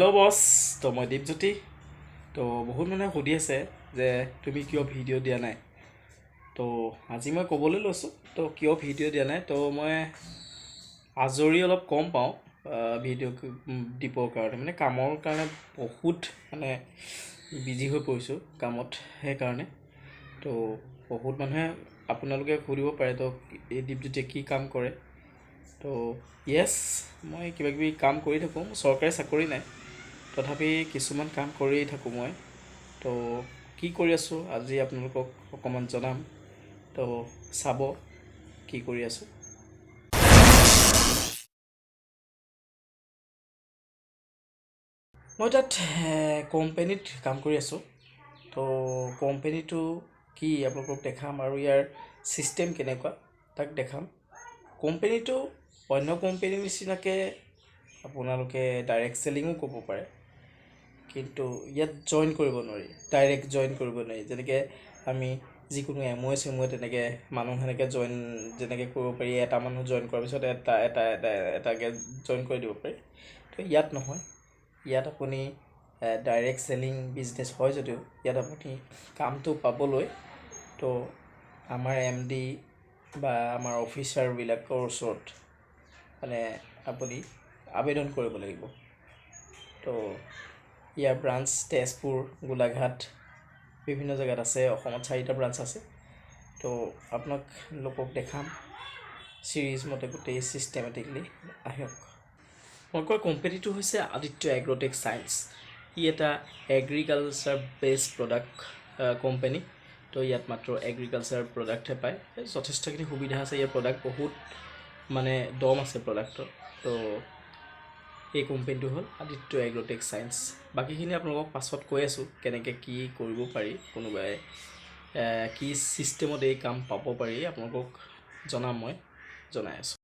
Hello' বছ তো মই দীপজ্যোতি। তো বহুত মানুহে সুধি আছে যে তুমি কিয় ভিডিঅ' দিয়া নাই? তো আজি মই ক'বলৈ লৈছোঁ, তো কিয় ভিডিঅ' দিয়া নাই? তো মই আজৰি অলপ কম পাওঁ ভিডিঅ' দিবৰ কাৰণে। মানে কামৰ কাৰণে বহুত মানে বিজি হৈ পৰিছোঁ কামত সেইকাৰণে। তো বহুত মানুহে আপোনালোকে সুধিব পাৰে, তো এই দীপজ্যোতিয়ে কি কাম কৰে? তো য়েছ মই কিবা কিবি কাম কৰি থাকোঁ। চৰকাৰী চাকৰি নাই। তথাপি কিছুমান কাম কৰিয়েই থাকোঁ মই। তো কি কৰি আছোঁ আজি আপোনালোকক অকণমান জনাম। তো চাব কি কৰি আছোঁ। মই তাত কোম্পেনীত কাম কৰি আছোঁ। তো কোম্পেনীটো কি আপোনালোকক দেখাম আৰু ইয়াৰ ছিষ্টেম কেনেকুৱা তাক দেখাম। কোম্পেনীটো অন্য কোম্পেনীৰ নিচিনাকৈ আপোনালোকে ডাইৰেক্ট চেলিঙো ক'ব পাৰে। কিন্তু ইয়াত জইন কৰিব নোৱাৰি ডাইৰেক্ট জইন কৰিব নোৱাৰি। যেনেকৈ আমি যিকোনো এমৱে চেমৱে তেনেকৈ মানুহ সেনেকৈ জইন যেনেকৈ কৰিব পাৰি এটা মানুহ জইন কৰাৰ পিছত এটা এটা এটা এটাকৈ জইন কৰি দিব পাৰি। তো ইয়াত নহয় ইয়াত আপুনি ডাইৰেক্ট চেলিং বিজনেছ হয় যদিও ইয়াত আপুনি কামটো পাবলৈ তো আমাৰ এম ডি বা আমাৰ অফিচাৰবিলাকৰ ওচৰত মানে আপুনি আবেদন কৰিব লাগিব। তো ইয়াৰ ব্ৰাঞ্চ, তেজপুৰ, গোলাঘাট, বিভিন্ন জেগাত আছে, অসমত চাৰিটা ব্ৰাঞ্চ আছে। তো আপোনাক লোকক দেখাম চিৰিজ মতে গোটেই ছিষ্টেমেটিকলি আহক। মই কোৱা কোম্পেনীটো হৈছে আদিত্য এগ্ৰটেক চায়েন্স ই এটা এগ্ৰিকালচাৰ বেছড প্ৰডাক্ট কোম্পেনী তো ইয়াত মাত্ৰ এগ্ৰিকালচাৰ প্ৰডাক্টহে পায়। যথেষ্টখিনি সুবিধা আছে ইয়াৰ প্ৰডাক্ট বহুত মানে দম আছে প্ৰডাক্টৰ তো এই কোম্পেনীটো হ'ল আদিত্য এগ্ৰটেক চায়েন্স বাকীখিনি আপোনালোকক পাছত কৈ আছোঁ কেনেকৈ কি কৰিব পাৰি, কোনোবাই কি ছিষ্টেমত এই কাম পাব পাৰি, আপোনালোকক জনাম মই, জনাই আছোঁ।